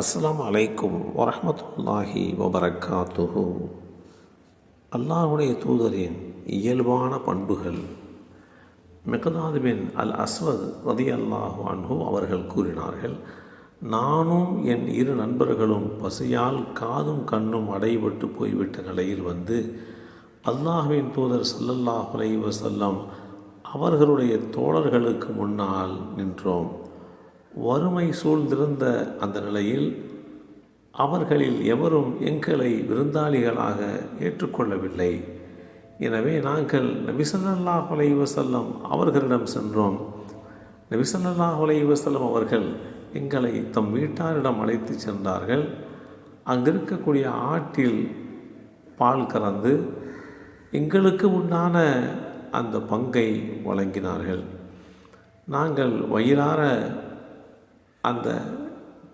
அஸ்லாம் அலைக்கும் வரமத்துல்லாஹி வபரக்காத்துஹு. அல்லாஹுடைய தூதரின் இயல்பான பண்புகள். மிகதாது பின் அல் அஸ்வத் ரதி அல்லாஹு அன்ஹு அவர்கள் கூறினார்கள் நானும் என் இரு நண்பர்களும் பசியால் காதும் கண்ணும் அடைபட்டு போய்விட்ட நிலையில் வந்து அல்லாஹுவின் தூதர் ஸல்லல்லாஹு அலைவசல்லம் அவர்களுடைய தோழர்களுக்கு முன்னால் நின்றோம். வறுமை சூழ்ந்திருந்த அந்த நிலையில் அவர்களில் எவரும் எங்களை விருந்தாளிகளாக ஏற்றுக்கொள்ளவில்லை. எனவே நாங்கள் நபிசல்லாஹ் அலைஹி அவர்களிடம் சென்றோம். நபிசல்லாஹ் அலைஹி அவர்கள் எங்களை தம் வீட்டாரிடம் அழைத்து சென்றார்கள். அங்கிருக்கக்கூடிய ஆற்றில் பால் கறந்து எங்களுக்கு உண்டான அந்த பங்கை வழங்கினார்கள். நாங்கள் வயிறார அந்த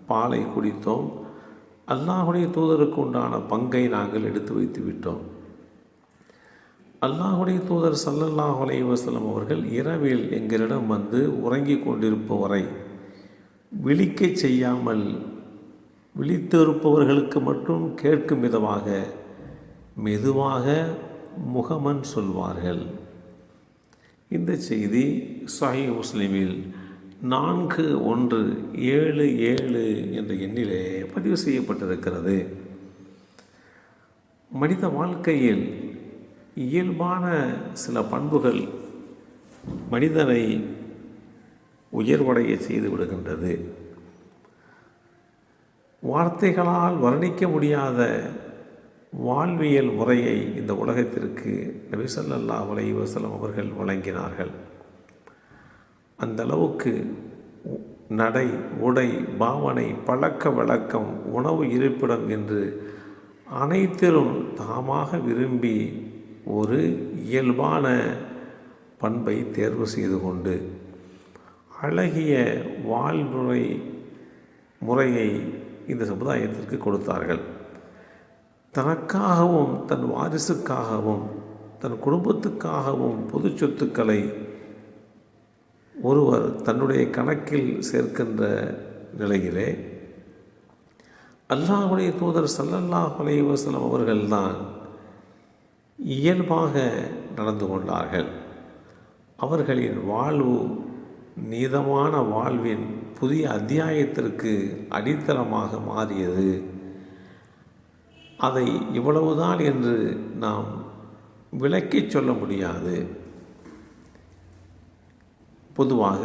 பாலை குடித்தோம். அல்லாஹுடைய தூதருக்கு உண்டான பங்கை நாங்கள் எடுத்து வைத்து விட்டோம். அல்லாஹுடைய தூதர் சல்லல்லாஹு அலைஹி வசலம் அவர்கள் இரவில் எங்களிடம் வந்து உறங்கிக் கொண்டிருப்பவரை விழிக்கச் செய்யாமல் விழித்திருப்பவர்களுக்கு மட்டும் கேட்கும் விதமாக மெதுவாக முகமன் சொல்வார்கள். இந்த செய்தி சஹி முஸ்லிமில் நான்கு ஒன்று ஏழு ஏழு என்ற எண்ணிலே பதிவு செய்யப்பட்டிருக்கிறது. மனித வாழ்க்கையில் இயல்பான சில பண்புகள் மனிதனை உயர்வடைய செய்து விடுகின்றது. வார்த்தைகளால் வர்ணிக்க முடியாத வாழ்வியல் முறையை இந்த உலகத்திற்கு நபிசல்லா அலைஹி வஸல்லம் அவர்கள் வழங்கினார்கள். அந்த அளவுக்கு நடை உடை பாவனை பழக்க வழக்கம் உணவு இருப்பிடம் என்று அனைத்திலும் தாமாக விரும்பி ஒரு இயல்பான பண்பை தேர்வு செய்து கொண்டு அழகிய வாழ்முறை முறையை இந்த சமுதாயத்திற்கு கொடுத்தார்கள். தனக்காகவும் தன் வாரிசுக்காகவும் தன் குடும்பத்துக்காகவும் பொது சொத்துக்களை ஒருவர் தன்னுடைய கணக்கில் சேர்க்கின்ற நிலையிலே அல்லாஹுடைய தூதர் சல்லல்லாஹ் அலைஹி அவர்கள்தான் இயல்பாக நடந்து கொண்டார்கள். அவர்களின் வாழ்வு நீதமான வாழ்வின் புதிய அத்தியாயத்திற்கு அடித்தளமாக மாறியது. அதை இவ்வளவுதான் என்று நாம் விளக்கிச் சொல்ல முடியாது. பொதுவாக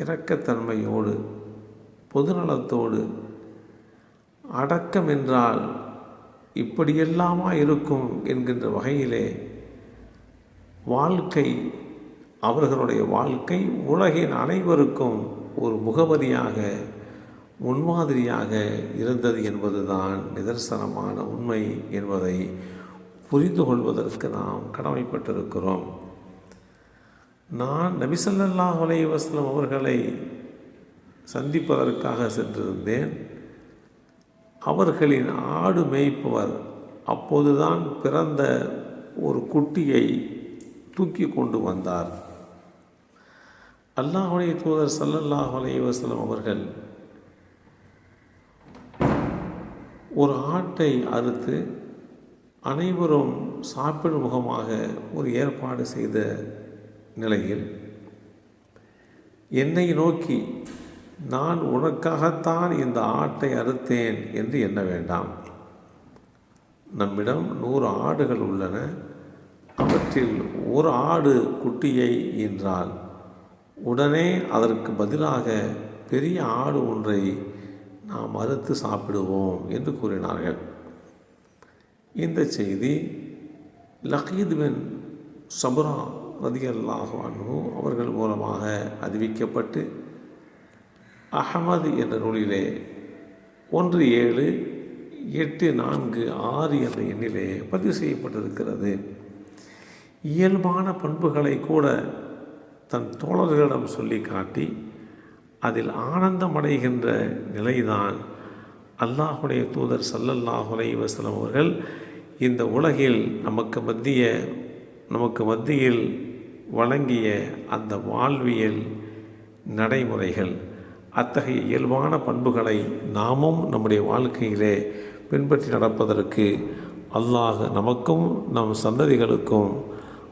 இரக்கத்தன்மையோடு பொதுநலத்தோடு அடக்கம் என்றால் இப்படியெல்லாமா இருக்கும் என்கின்ற வகையிலே வாழ்க்கை அவர்களுடைய வாழ்க்கை உலகின் அனைவருக்கும் ஒரு முகவரியாக முன்மாதிரியாக இருந்தது என்பதுதான் நிதர்சனமான உண்மை என்பதை புரிந்து கொள்வதற்கு நாம் கடமைப்பட்டிருக்கிறோம். நான் நபிசல்லா அலைஹி வஸ்லம் அவர்களை சந்திப்பதற்காக சென்றிருந்தேன். அவர்களின் ஆடு மேய்ப்பவர் அப்போதுதான் பிறந்த ஒரு குட்டியை தூக்கி கொண்டு வந்தார். அல்லாஹுடைய தூதர் சல்லல்லாஹ் அலைஹி அவர்கள் ஒரு ஆட்டை அறுத்து அனைவரும் சாப்பிடும் முகமாக ஒரு ஏற்பாடு செய்த நிலையில் என்னை நோக்கி நான் உனக்காகத்தான் இந்த ஆட்டை அறுத்தேன் என்று எண்ண வேண்டாம். நம்மிடம் நூறு ஆடுகள் உள்ளன. அவற்றில் ஒரு ஆடு குட்டியை ஈன்றால் உடனே அதற்கு பதிலாக பெரிய ஆடு ஒன்றை நாம் அறுத்து சாப்பிடுவோம் என்று கூறினார்கள். இந்த செய்தி லகீத் பின் சபுரா ரதியல்லாஹு அன்ஹு அவர்கள் மூலமாக அறிவிக்கப்பட்டு அகமது என்ற நூலிலே ஒன்று ஏழு எட்டு நான்கு ஆறு என்ற எண்ணிலே பதிவு செய்யப்பட்டிருக்கிறது. இயல்பான பண்புகளை கூட தன் தோழர்களிடம் சொல்லி காட்டி அதில் ஆனந்தமடைகின்ற நிலைதான் அல்லாஹுடைய தூதர் சல்லல்லாஹு அலைஹி அவர்கள் இந்த உலகில் நமக்கு மத்திய நமக்கு மத்தியில் வழங்கிய அந்த வாழ்வியல் நடைமுறைகள் அத்தகைய இயல்பான பண்புகளை நாமும் நம்முடைய வாழ்க்கையிலே பின்பற்றி நடப்பதற்கு அல்லாஹ் நமக்கும் நம் சந்ததிகளுக்கும்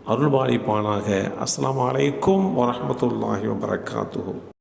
அருள்பாலிப்பானாக. அஸ்லாம் அலைக்கும் வரமத்துல்லாஹி வரகாத்து